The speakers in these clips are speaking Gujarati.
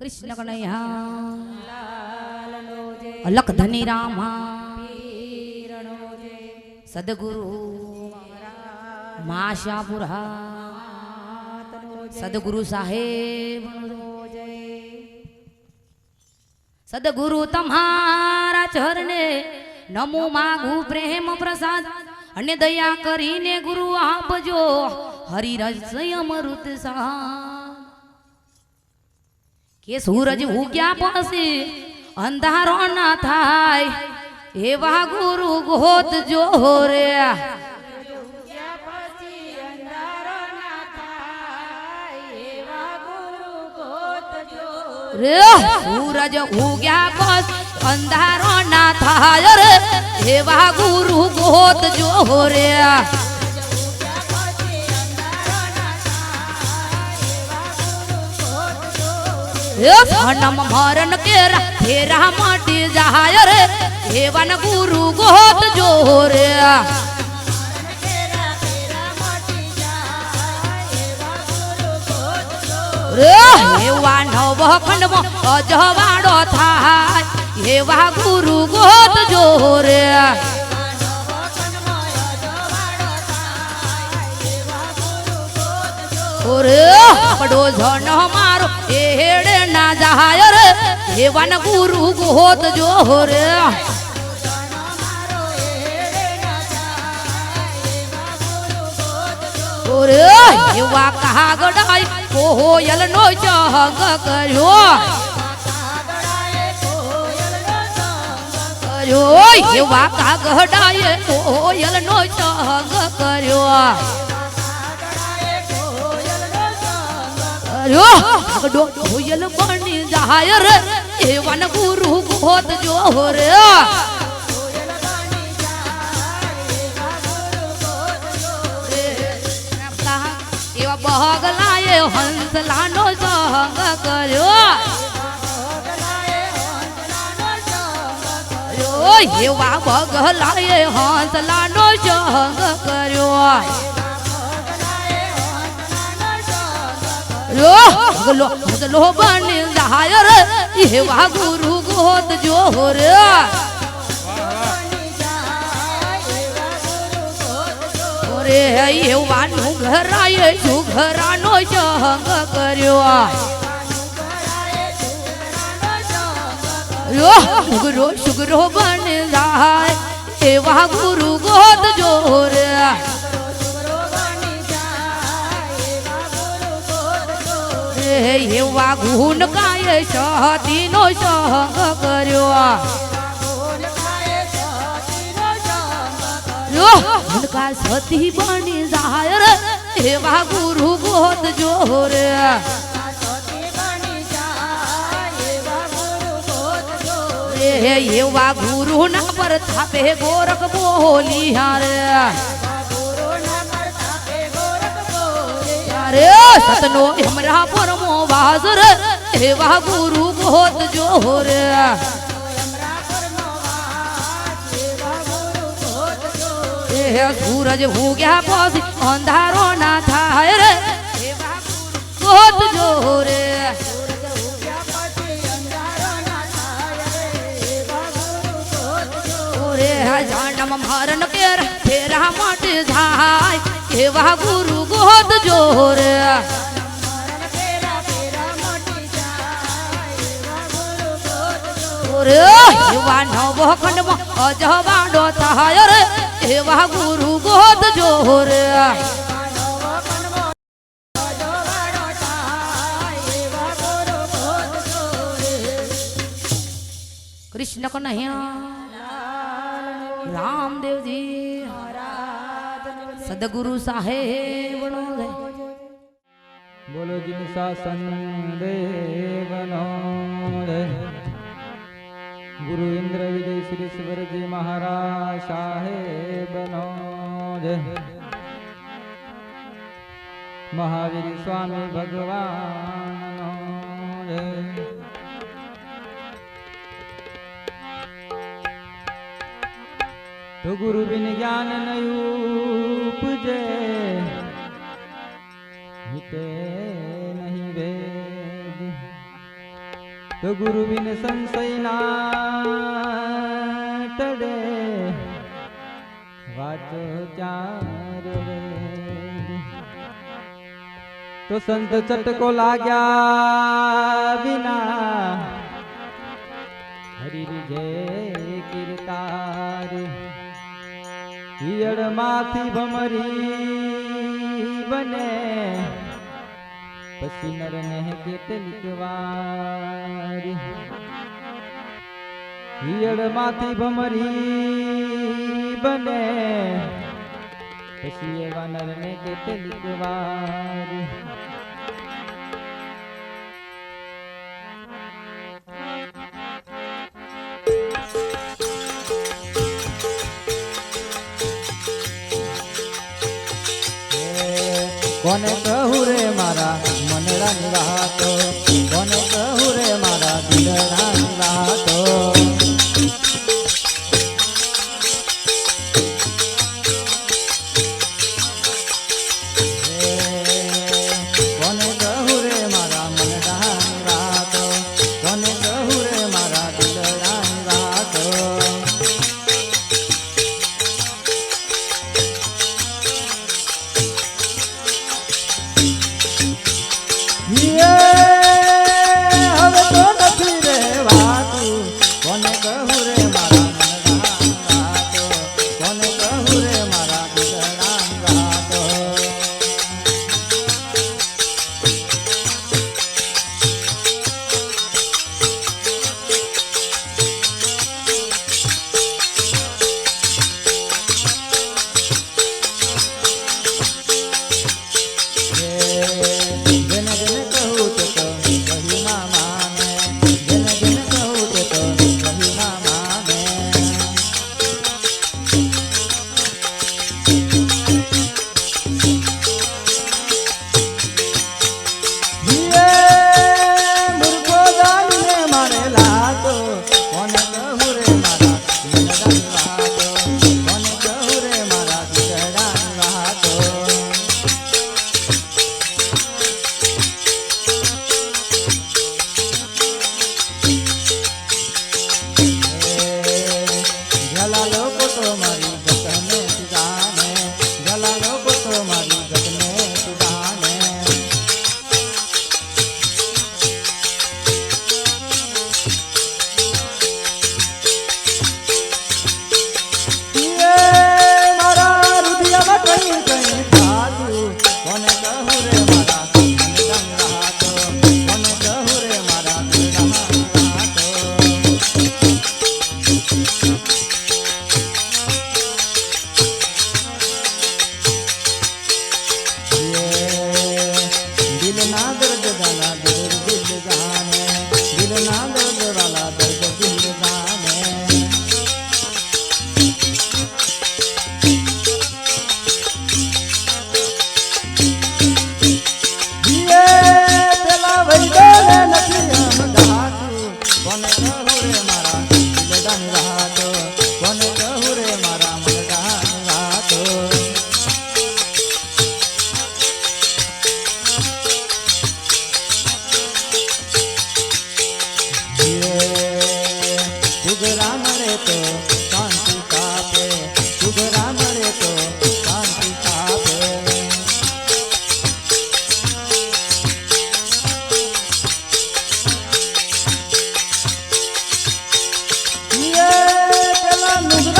કૃષ્ણ કનૈયા. અલક ધની રામા. સદગુરુ માશાપુરા સદગુરુ સાહેબ. સદગુરુ તમારા ચરણે નમો માગું પ્રેમ પ્રસાદ અને દયા કરીને ગુરુ આપજો. હરિરસ અમૃત સા કે સૂરજ ઉગ્યા પછી અંધારો ના થાય. એવા ગુરુ ગોત જોરે રે. સૂરજ ઉગ્યા પછી અંધારો ના થાય. રે એવા ગુરુ ગોત જો એ જન્મ મરણ કેરા, ફેરા માટી જહાય રે એવન ગુરુ ગોત જો રે. નવ ખંડમાં અજવાડો થાય, એવા ગુરુ ગોત ઓરે પડો જન મારો એ હેડે ના જાય રે એવન ગુરુ ગોત જો રે. ઓરે, એવા કાગડાય કોયલ નો ચહગ કર્યો. કર્યો, એવા કાગડાએ કોયલ નો ચહગ કર્યો. આગડો કોયલ બની જાય રે. એવન ગુરુ ગોત જો રે. એવા બહગલાએ હંસલાનો સંગ કર્યો. એવા બગલાએ હંસલાનો સંગ કર્યો. રો ભગલો ભગલો બની જાય રે, એવા ગુરુ ગોત જો રે. ઓરે એવા નું ઘરાય સુઘરાનો સંગ કર્યો રો સુગરો સુગરો બની જાય એવા ગુરુ ગોત જો એવા ગુણ કાય સતીનો સંગ કર્યો ગુણકા સતી બની જાય રે એવા ગુરુ ગોત જોરે એવા ગુરુ ના પર થાપે ગોરખ બોલી હારે રે સતનો હમરા પરમો વાસ રે એવા ગુરુ ગોત જો રે. એ સૂરજ ભૂગ્યા પછી અંધારો ના થાય રે. ગોત જો રે. ઓરે જાનમ મરણ કેર ફેરા માટે જાય. એવા ગુરુ ઓરે એવા નવ ખંડમાં અજવાડો થાય રે, એવા ગુરુ ગોત જો રે. કૃષ્ણ કનૈયા, રામદેવજી, સદગુરુ સાહેબ નો બોલો જીન શાસન બિરેશ્વરજી મહારાજ સાહેબનો જય મહાવીર સ્વામી ભગવાનનો જય તો ગુરુ બિન જ્ઞાન નયું ઉપજે હિતે નહીં વેદ તો ગુરુ બિન સંશય ના તડે વાચો ચાર તો સંત ચટકો લાગ્યા વિના હરી જય કીર્તાર. ઈયળમાંથી ભમરી બને. પછી નર ને કેટલીક વાર હિયળમાંથી ભમરી બને. પછી એવા નરને કેટલીક વાર કોને કહું રે મારા મનરા ની કોને કહું રે મારા દિલરા yeah.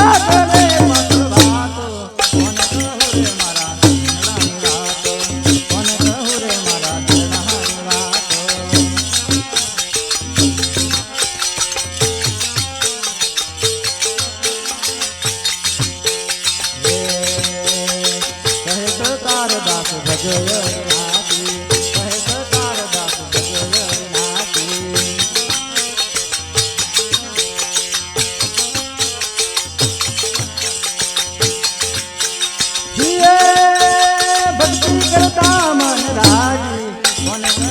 Adorei. মনে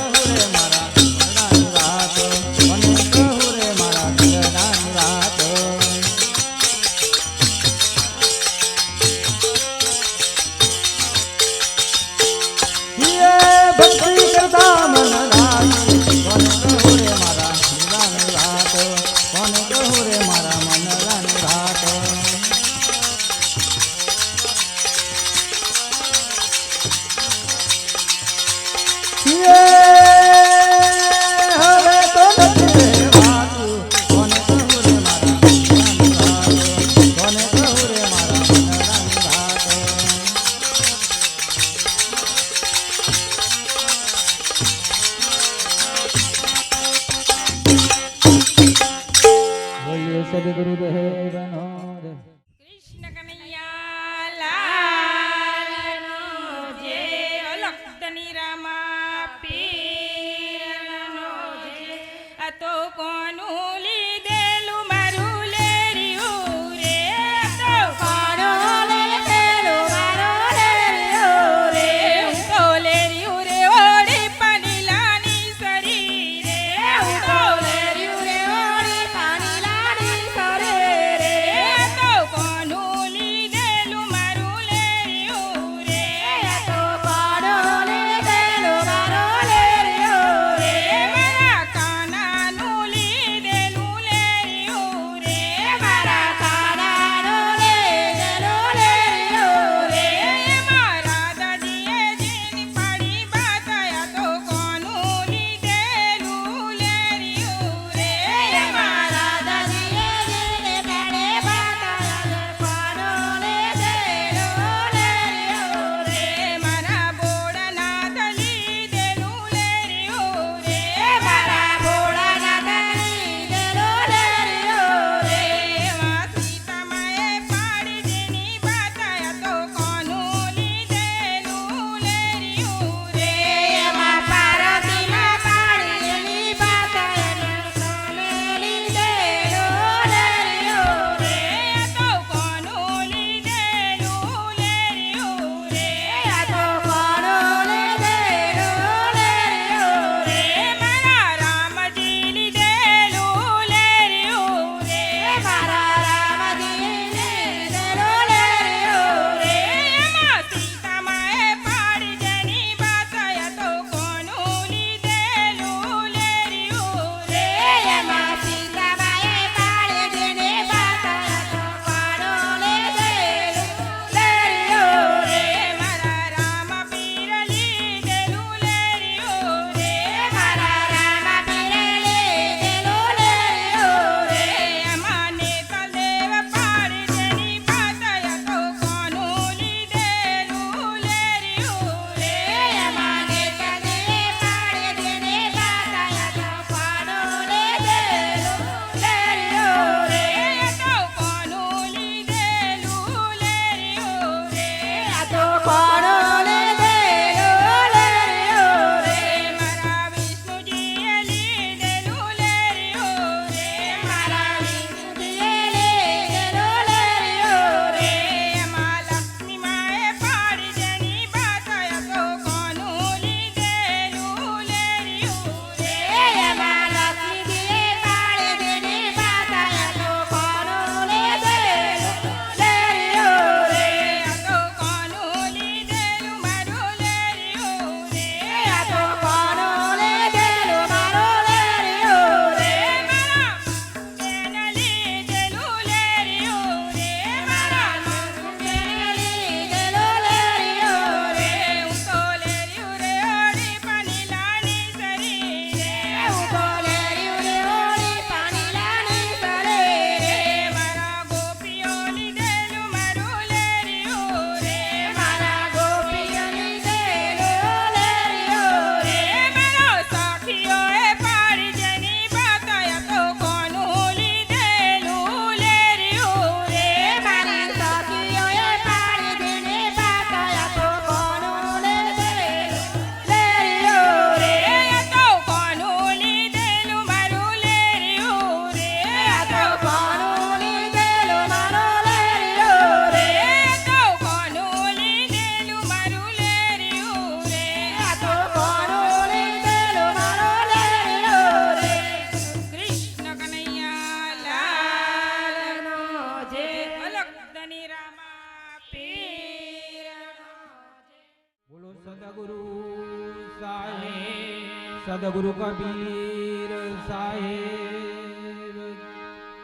સાહેબ સદગુરુ કબીર સાહેબ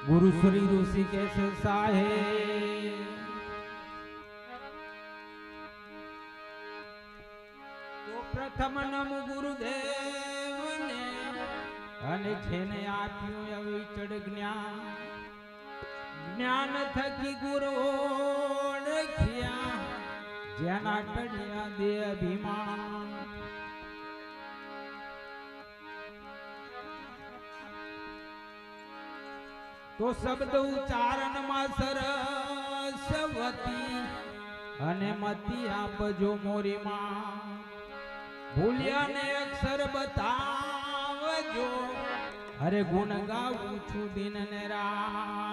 ગુરુ શ્રી ઋષિકેશ સાહેબ પ્રથમ નમ ગુરુદેવને અને જેને આપ્યું અવિચળ જ્ઞાન જ્ઞાન થકી ગુરુ જેના કડ્યા દે અભિમાન તો શબ્દ ઉચ્ચારણમાં સરસ્વતી અને મતી આપજો મોરી માં ભૂલ્યા ને અક્ષર બતાવજો. અરે ગુણ ગાવું છું દિન ને રાત.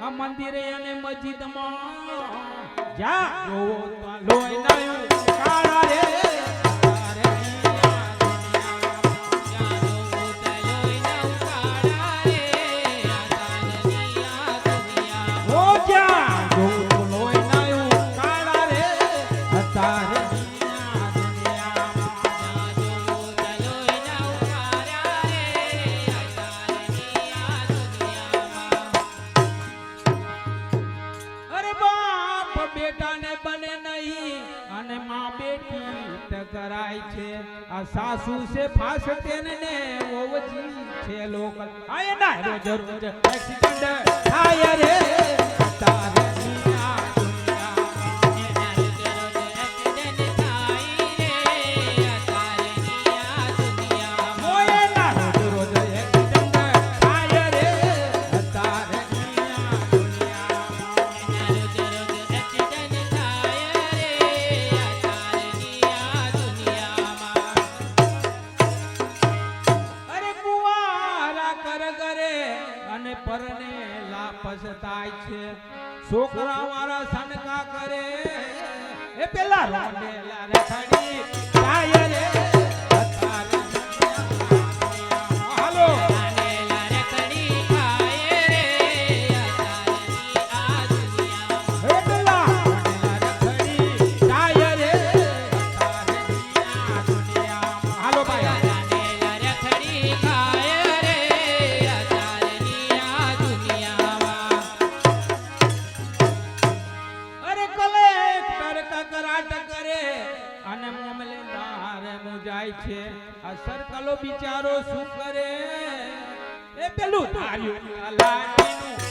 આ મંદિરે અને મસ્જિદમાં જા. લોય નયું. કાળા રે. સાસુ છે ફાસ તેને ઓવજી છે લોકલ. આ એના હેરો જરૂર છે. એક્સિડન્ટ થાય રે, તારે મારા સનકા કરે. એ પેલા રોડેલા રખડી જાય રે સાલો બિચારો શું કરે? એ પેલું તાર્યું લાડીનું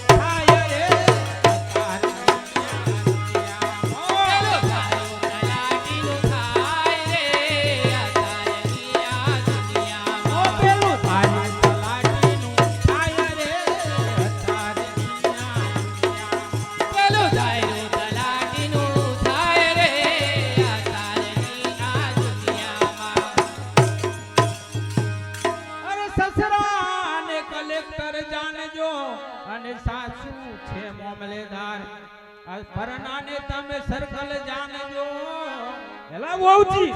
લાવો આવજી